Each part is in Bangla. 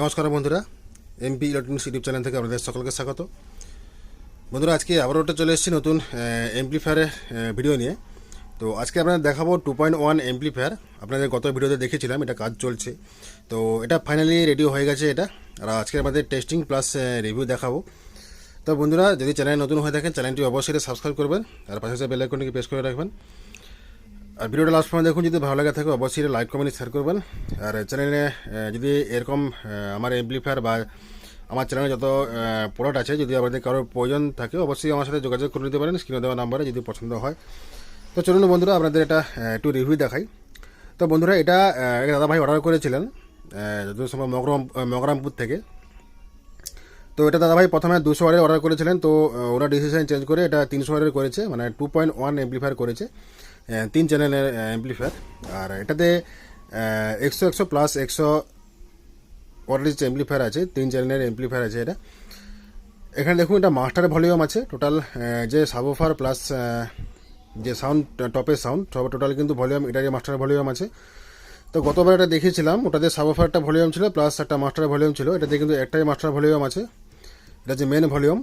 নমস্কার বন্ধুরা এমপি ইলেকট্রনিক্স ইউটিউব চ্যানেল থেকে আপনাদের সকলকে স্বাগত। বন্ধুরা, আজকে আবারও একটা চলে এসেছি নতুন এমপ্লিফায়ারের ভিডিও নিয়ে। তো আজকে আপনাদের দেখাবো টু পয়েন্ট ওয়ান এমপ্লিফায়ার আপনাদের গত ভিডিওতে দেখেছিলাম, এটা কাজ চলছে। তো এটা ফাইনালি রেডি হয়ে গেছে এটা। আর আজকে আমাদের টেস্টিং প্লাস রিভিউ দেখাবো। তো বন্ধুরা, যদি চ্যানেল নতুন হয়ে থাকেন চ্যানেলটি অবশ্যই সাবস্ক্রাইব করবেন। আর পাশে বেল আইকনটিকে প্রেস করে রাখবেন। আর ভিডিওটা লাস্ট পর্যন্ত দেখুন যদি ভালো লাগে থাকে অবশ্যই লাইক কমেন্ট শেয়ার করবেন। আর চ্যানেলে যদি এরকম আমার এমপ্লিফায়ার বা আমার চ্যানেলে যত প্রোডাক্ট আছে যদি আপনাদের কারোর প্রয়োজন থাকে অবশ্যই আমার সাথে যোগাযোগ করে নিতে পারেন স্ক্রিনে দেওয়া নাম্বারে যদি পছন্দ হয়। তো চলুন বন্ধুরা আপনাদের এটা একটু রিভিউ দেখাই। তো বন্ধুরা এটা আহ, এক দাদাভাই অর্ডার করেছিলেন যত সময় মগরম মগরামপুর থেকে। তো এটা দাদাভাই প্রথমে দুশো ওয়ারের অর্ডার করেছিলেন তো ওরা ডিসিশন চেঞ্জ করে এটা তিনশো ওয়ারের করেছে মানে টু পয়েন্ট ওয়ান এমপ্লিফায়ার করেছে। তিন চ্যানেলের এমপ্লিফায়ার আর এটাতে একশো একশো প্লাস একশো ওয়ারের যে এমপ্লিফায়ার আছে, তিন চ্যানেলের এমপ্লিফায়ার আছে এটা। এখানে দেখুন, এটা মাস্টার ভলিউম আছে টোটাল যে সাবোফার প্লাস যে সাউন্ড টপের সাউন্ড সব টোটাল কিন্তু ভলিউম এটারই মাস্টার ভলিউম আছে। তো গতবার এটা দেখিয়েছিলাম, ওটাতে সাবোফার একটা ভলিউম ছিল প্লাস একটা মাস্টার ভলিউম ছিল, এটাতে কিন্তু একটাই মাস্টার ভলিউম আছে। এটা হচ্ছে মেন ভলিউম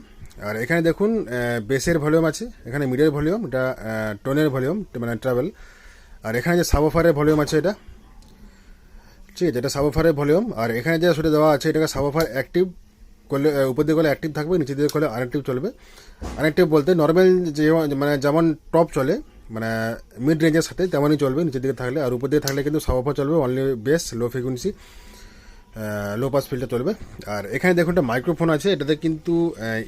আর এখানে দেখুন বেসের ভলিউম আছে, এখানে মিডের ভলিউম এটা টোনের ভলিউম মানে ট্রাভেল আর এখানে যে সাবোফারের ভলিউম আছে এটা, ঠিক আছে, এটা সাবোফারের ভলিউম আর এখানে যে সেটা দেওয়া আছে, এটাকে সাবোফার অ্যাক্টিভ করলে উপর দিয়ে করলে অ্যাক্টিভ থাকবে, নিচে দিয়ে করলে আনঅ্যাক্টিভ চলবে। আনঅ্যাক্টিভ বলতে নর্মাল যে মানে যেমন টপ চলে মানে মিড রেঞ্জের সাথে তেমনই চলবে, নিচের দিকে থাকলে। আর উপর দিকে থাকলে কিন্তু সাবোফার চলবে only bass low frequency low pass filter চলবে। আর এখানে দেখুন একটা মাইক্রোফোন আছে, এটাতে কিন্তু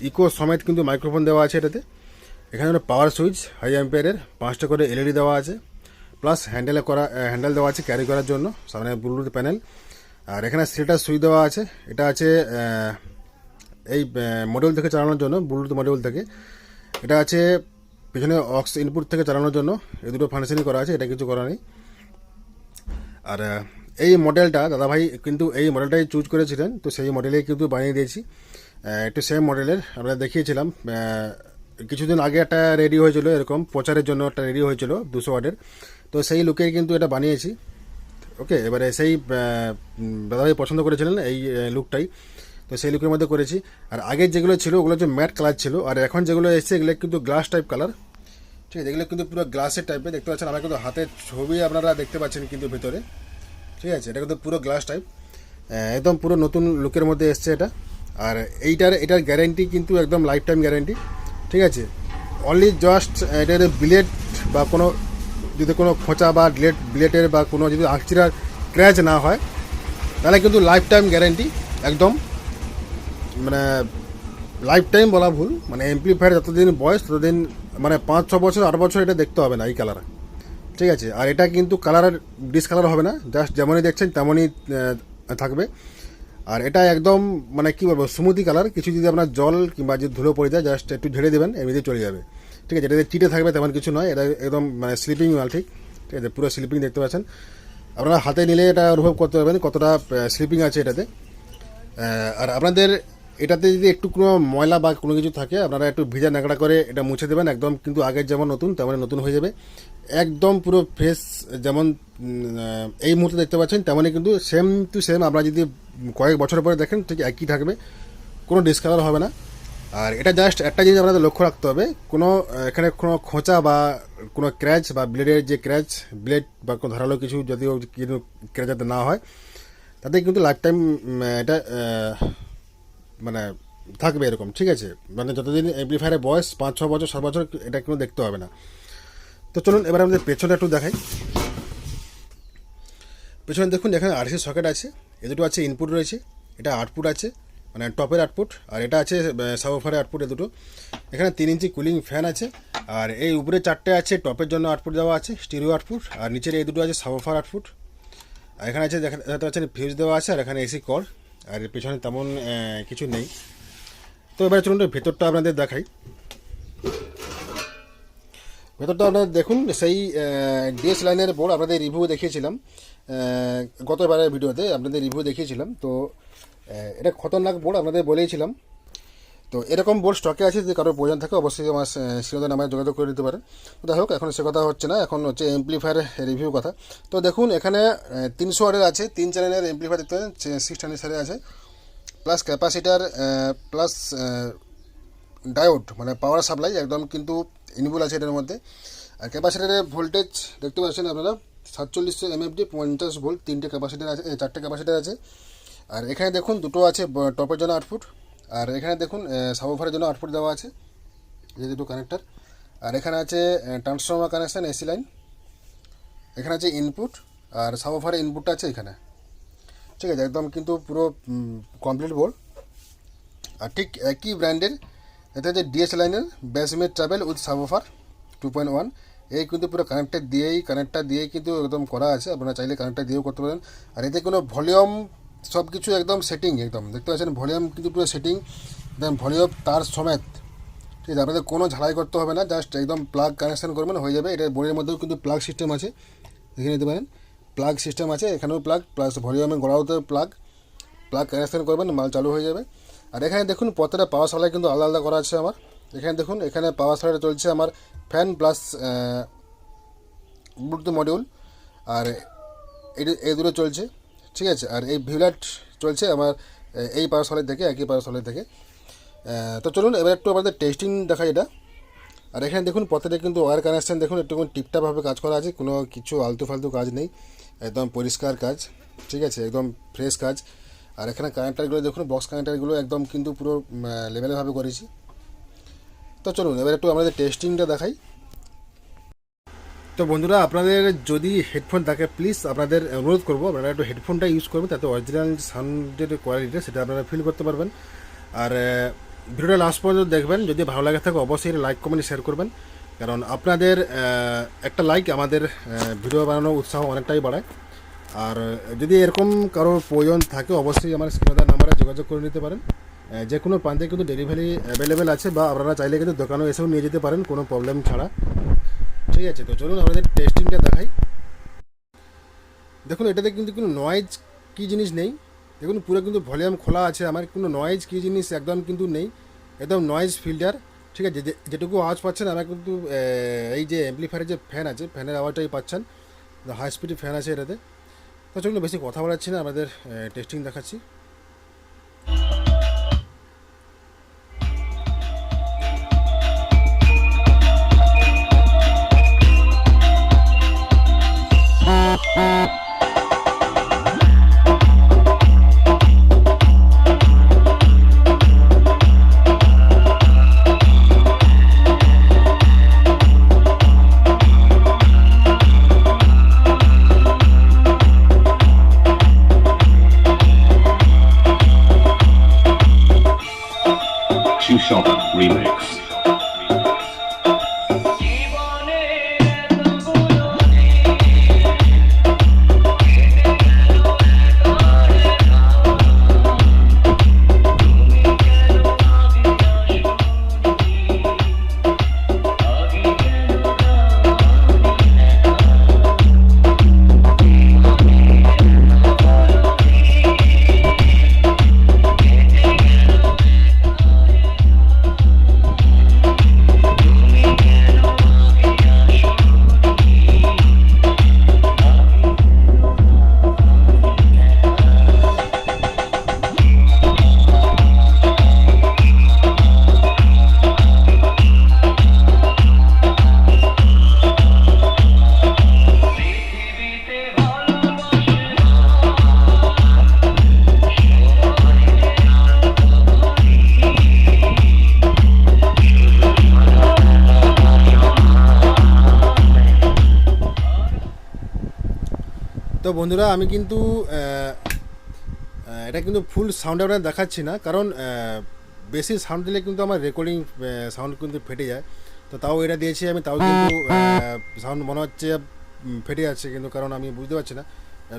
ইকো সমেত কিন্তু মাইক্রোফোন দেওয়া আছে এটাতে। এখানে একটা পাওয়ার সুইচ হাই অ্যাম্পিয়ারের পাঁচটা করে এলইডি দেওয়া আছে। প্লাস হ্যান্ডেলে করা হ্যান্ডেল দেওয়া আছে ক্যারি করার জন্য, সামনে ব্লুটুথ প্যানেল আর এখানে সিলটার সুইচ দেওয়া আছে, এটা আছে এই মডিউল থেকে চালানোর জন্য ব্লুটুথ মডিউল থেকে। এটা আছে পিছনে অক্স ইনপুট থেকে চালানোর জন্য এই দুটো ফাংশনই করা আছে, এটা কিছু করা নেই। আর এই মডেলটা দাদাভাই কিন্তু এই মডেলটাই চুজ করেছিলেন, তো সেই মডেলেই কিন্তু বানিয়ে দিয়েছি। একটু সেম মডেলের আমরা দেখিয়েছিলাম। কিছুদিন আগে একটা রেডি হয়েছিল, এরকম প্রচারের জন্য একটা রেডি হয়েছিল দুশো ওয়ার্ডের তো সেই লুকেই কিন্তু এটা বানিয়েছি। ওকে এবারে সেই দাদাভাই পছন্দ করেছিলেন এই লুকটাই তো সেই লুকের মধ্যে করেছি। আর আগের যেগুলো ছিল, ওগুলো হচ্ছে ম্যাট কালার ছিল। আর এখন যেগুলো এসছে, এগুলো কিন্তু গ্লাস টাইপ কালার ঠিক আছে, এগুলো কিন্তু পুরো গ্লাসের টাইপের দেখতে পাচ্ছেন, আমার কিন্তু হাতের ছবি আপনারা দেখতে পাচ্ছেন কিন্তু ভিতরে। ঠিক আছে, এটা কিন্তু পুরো গ্লাস টাইপ একদম পুরো নতুন লুকের মধ্যে এসছে এটা। আর এইটার, এটার গ্যারেন্টি কিন্তু একদম লাইফ টাইম গ্যারেন্টি ঠিক আছে? অনলি জাস্ট এটার ব্লেড বা কোনো, যদি কোনো খোঁচা বা ব্লেড ব্লেডের বা কোনো যদি আঁকচিরার ক্র্যাচ না হয়, তাহলে কিন্তু লাইফ টাইম গ্যারেন্টি একদম মানে লাইফ টাইম বলা ভুল। মানে এমপ্লিফায়ার যতদিন বয়স, ততদিন মানে পাঁচ ছ বছর, আট বছর এটা দেখতে হবে না এই কালার ঠিক আছে, আর এটা কিন্তু কালার ডিসকালার হবে না জাস্ট যেমনই দেখছেন তেমনই থাকবে। আর এটা একদম মানে কি বলব স্মুদি কালার কিছু যদি আপনার জল কিংবা যদি ধুলো পড়ে যায় জাস্ট একটু ঝেড়ে দেবেন এমনিতে চলে যাবে। ঠিক আছে, এটাতে চিটে থাকবে, তেমন কিছু নয়, এটা একদম মানে স্লিপিং মাল ঠিক? ঠিক আছে, পুরো স্লিপিং দেখতে পাচ্ছেন। আপনারা হাতে নিলে এটা অনুভব করতে পারবেন কতটা স্লিপিং আছে এটাতে। আর আপনাদের এটাতে যদি একটু কোনো ময়লা বা কোনো কিছু থাকে, আপনারা একটু ভিজা ন্যাকড়া করে এটা মুছে দেবেন একদম, কিন্তু আগের যেমন নতুন, তেমন নতুন হয়ে যাবে। একদম পুরো ফ্রেশ যেমন এই মুহূর্তে দেখতে পাচ্ছেন, তেমনই কিন্তু সেম টু সেম আপনারা যদি কয়েক বছর পরে দেখেন, ঠিক একই থাকবে, কোনো ডিসকালার হবে না। আর এটা জাস্ট একটা জিনিস আপনাদের লক্ষ্য রাখতে হবে, কোনো এখানে কোনো খোঁচা বা কোনো ক্র্যাচ বা ব্লেডের যে ক্র্যাচ ব্লেড বা কোনো ধারালো কিছু যদিও ক্র্যাচ যাতে না হয়, তাতে কিন্তু লাইফ টাইম এটা মানে থাকবে এরকম, ঠিক আছে? মানে যতদিন এমপ্লিফায়ারের বয়স পাঁচ ছ বছর, সাত বছর, এটা কিন্তু দেখতে হবে না। তো চলুন, এবার আমাদের পেছনে একটু দেখাই। পেছনে দেখুন, এখানে আরসি সকেট আছে। এ দুটো আছে ইনপুট রয়েছে। এটা আউটপুট আছে মানে টপের আউটপুট আর এটা আছে সাবফারের আউটপুট এ দুটো। এখানে তিন ইঞ্চি কুলিং ফ্যান আছে, আর এই উপরে চারটে আছে টপের জন্য আউটপুট দেওয়া আছে স্টিরিও আউটপুট আর নিচের এই দুটো আছে সাবফার আউটপুট আর এখানে আছে, দেখা- দেখতে পাচ্ছেন ফিউজ দেওয়া আছে, আর এখানে এসি কর আর এর পেছনে তেমন কিছু নেই। তো এবার চলুন ভেতরটা আপনাদের দেখাই। ভেতরটা আপনাদের দেখুন, সেই ডিএস লাইনের বোর্ড আপনাদের রিভিউ দেখিয়েছিলাম। গতবারের ভিডিওতে আপনাদের রিভিউ দেখিয়েছিলাম। তো এটা খতরনাক বোর্ড আপনাদের বলেইছিলাম। তো এরকম বোর্ড স্টকে আছে, যদি কারোর প্রয়োজন থাকে, অবশ্যই আমার সিনোদের নামে যোগাযোগ করে নিতে পারে। তো যাই হোক, এখন সে কথা হচ্ছে না, এখন হচ্ছে এমপ্লিফায়ার রিভিউ কথা। তো দেখুন, এখানে তিনশো ওয়াটের আছে, তিন চ্যানেলের এমপ্লিফায়ার দেখতে পাচ্ছেন সিক্স সারে আছে। প্লাস ক্যাপাসিটার প্লাস ডায়োড মানে পাওয়ার সাপ্লাই একদম কিন্তু ইনভুল আছে এটার মধ্যে। আর ক্যাপাসিটারের ভোল্টেজ দেখতে পাচ্ছেন আপনারা সাতচল্লিশশো এমএফডি পঞ্চাশ ভোল্ট তিনটে ক্যাপাসিটার আছে চারটে ক্যাপাসিটার আছে। আর এখানে দেখুন, দুটো আছে টপের জন্য আউটপুট আর এখানে দেখুন সাবোফারের জন্য আউটপুট দেওয়া আছে, এই দুটো কানেক্টার আর এখানে আছে ট্রান্সফর্মার কানেকশান এসি লাইন এখানে আছে ইনপুট আর সাবোফারের ইনপুটটা আছে এখানে। ঠিক আছে, একদম কিন্তু পুরো কমপ্লিট বোর্ড আর ঠিক একই ব্র্যান্ডের এটা হচ্ছে ডিএস লাইনের ব্যাসমেট travel with subwoofer two point one এই কিন্তু পুরো কানেক্টার দিয়েই কানেক্টার দিয়েই কিন্তু একদম করা আছে, আপনারা চাইলে কানেক্টার দিয়েও করতে পারেন। আর এতে কোনো ভলিউম সব কিছু একদম সেটিং একদম। দেখতে পাচ্ছেন ভলিউম কিন্তু পুরো সেটিং একদম ভলিউম তার সমেত। ঠিক আছে, আপনাদের কোনো ঝালাই করতে হবে না জাস্ট একদম প্লাগ কানেকশন করবেন, হয়ে যাবে। এটা বোর্ডের মধ্যেও কিন্তু প্লাগ সিস্টেম আছে। দেখে নিতে পারেন। প্লাগ সিস্টেম আছে, এখানেও প্লাগ প্লাস ভলিউমের গোড়াওতে প্লাগ প্লাগ কানেকশন করবেন, মাল চালু হয়ে যাবে। আর এখানে দেখুন, প্রত্যেকটা পাওয়ার সাপ্লাই কিন্তু আলাদা আলাদা করা আছে আমার। এখানে দেখুন, এখানে পাওয়ার সাপ্লাইটা চলছে আমার ফ্যান প্লাস ব্লুটুথ মডিউল আর এই দুটো চলছে। ঠিক আছে, আর এই ভিউলাইট চলছে আমার এই পাওয়ার সাপ্লাই থেকে একই পাওয়ার সাপ্লাই থেকে তো চলুন, এবার একটু আমাদের টেস্টিং দেখাই এটা। আর এখানে দেখুন, প্রত্যেকটা কিন্তু ওয়ার কানেকশান দেখুন, একটু টিপটাপভাবে কাজ করা আছে, কোনো কিছু আলতু ফালতু কাজ নেই, একদম পরিষ্কার কাজ, ঠিক আছে, একদম ফ্রেশ কাজ। আর এখানে কানেক্টারগুলো দেখুন বক্স কানেক্টারগুলো একদম কিন্তু পুরো লেভেলভাবে করেছি। তো চলুন, এবার একটু আমাদের টেস্টিংটা দেখাই। তো বন্ধুরা, আপনাদের যদি হেডফোন থাকে প্লিজ আপনাদের অনুরোধ করব, আপনারা একটু হেডফোনটা ইউজ করবেন, তাতে অরিজিনাল সাউন্ডের কোয়ালিটিটা সেটা আপনারা ফিল করতে পারবেন। আর ভিডিওটা লাস্ট পর্যন্ত দেখবেন, যদি ভালো লাগে থাকে অবশ্যই লাইক কমেন্ট শেয়ার করবেন। কারণ আপনাদের একটা লাইক আমাদের ভিডিও বানানোর উৎসাহ অনেকটাই বাড়ায়। আর, যদি এরকম কারও প্রয়োজন থাকে, অবশ্যই আমার স্ক্রিনার নাম্বারে যোগাযোগ করে নিতে পারেন। যে কোনো প্রান্তে কিন্তু ডেলিভারি অ্যাভেলেবেল আছে, বা আপনারা চাইলে কিন্তু দোকানেও এসেও নিয়ে যেতে পারেন, কোনো প্রবলেম ছাড়া। ঠিক আছে, তো চলুন আমাদের টেস্টিংটা দেখাই। দেখুন, এটাতে কিন্তু কোনো নয়েজ কী জিনিস নেই। দেখুন, পুরো কিন্তু ভলিউম খোলা আছে। আমার কোনো নয়েজ কী জিনিস একদম কিন্তু নেই। একদম নয়েজ ফিল্টার ঠিক আছে? যেটুকু আওয়াজ পাচ্ছেন, আমার কিন্তু এই যে অ্যাম্পলিফায়ারের যে ফ্যান আছে ফ্যানের আওয়াজটাই পাচ্ছেন। হাই স্পিডের ফ্যান আছে এটাতে। তো চলুন, বেশি কথা বলাচ্ছি না। আমাদের টেস্টিং দেখাচ্ছি। বন্ধুরা, আমি কিন্তু এটা কিন্তু ফুল সাউন্ড আপনার দেখাচ্ছি না, কারণ বেশি সাউন্ড দিলে কিন্তু আমার রেকর্ডিং সাউন্ড কিন্তু ফেটে যায়। তো তাও এটা দিয়েছি আমি, তাও কিন্তু সাউন্ড মনে হচ্ছে ফেটে যাচ্ছে, কিন্তু কারণ আমি বুঝতে পারছি না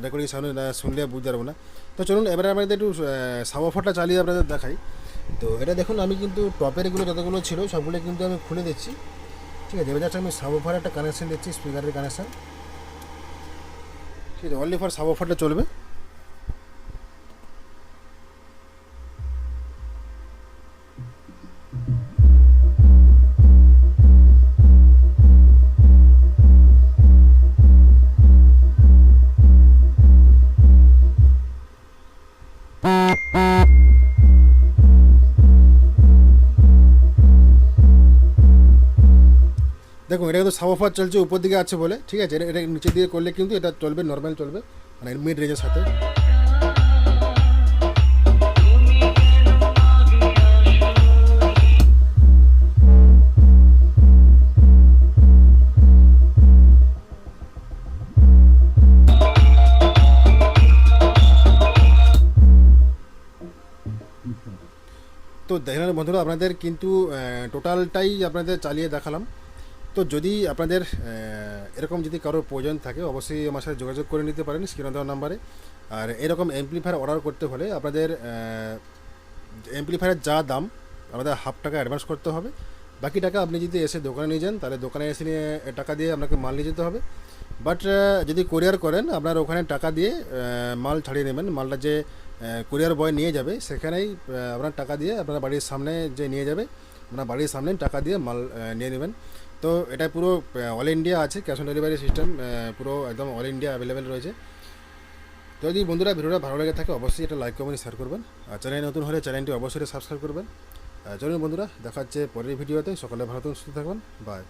রেকর্ডিং সাউন্ড শুনলে বুঝতে পারব না। তো চলুন, এবারে আমাদের একটু সাবাফারটা চালিয়ে আপনাদের দেখাই। তো এটা দেখুন, আমি কিন্তু টপের এগুলো যতগুলো ছিল, সবগুলো কিন্তু আমি খুলে দিচ্ছি। ঠিক আছে, এবার আমি সাবোফার একটা কানেকশন দিচ্ছি স্পিকারের কানেকশন ঠিক আছে অনলি ফর সাবোফারটা চলবে। দেখুন, এটা কিন্তু সাব অফার চলছে উপর দিকে আছে বলে, ঠিক আছে? এটা এটা নিচে দিয়ে করলে কিন্তু এটা চলবে নর্মাল চলবে মানে মিড রেঞ্জের সাথে। তো দেখেন বন্ধুরা, আপনাদের কিন্তু টোটালটাই আপনাদের চালিয়ে দেখালাম। তো যদি আপনাদের এরকম যদি কারোর প্রয়োজন থাকে, অবশ্যই আমার সাথে যোগাযোগ করে নিতে পারেন স্ক্রিনে দেওয়া নাম্বারে। আর এরকম এমপ্লিফায়ার অর্ডার করতে হলে আপনাদের এমপ্লিফায়ারের যা দাম, আমাদের হাফ টাকা অ্যাডভান্স করতে হবে। বাকি টাকা আপনি যদি এসে দোকানে নিয়ে যান, তাহলে দোকানে এসে নিয়ে টাকা দিয়ে আপনাকে মাল নিয়ে যেতে হবে। বাট যদি কোরিয়ার করেন, আপনার ওখানে টাকা দিয়ে মাল ছাড়িয়ে নেবেন। মালটা যে কোরিয়ার বয় নিয়ে যাবে, সেখানেই আপনার টাকা দিয়ে আপনার বাড়ির সামনে যে নিয়ে যাবে, আপনার বাড়ির সামনে টাকা দিয়ে মাল নিয়ে নেবেন। তো এটা পুরো অল ইন্ডিয়া আছে ক্যাশ অন ডেলিভারি সিস্টেম পুরো একদম অল ইন্ডিয়া অ্যাভেলেবেল রয়েছে। তো যদি বন্ধুরা ভিডিওটা ভালো লেগে থাকে অবশ্যই এটা লাইক কমেন্ট শেয়ার করবেন। আর চ্যানেল নতুন হলে চ্যানেলটি অবশ্যই সাবস্ক্রাইব করবেন। চলুন বন্ধুরা দেখা হচ্ছে পরের ভিডিওতে। সকালে ভালো থাকুন, সুস্থ থাকবেন বাই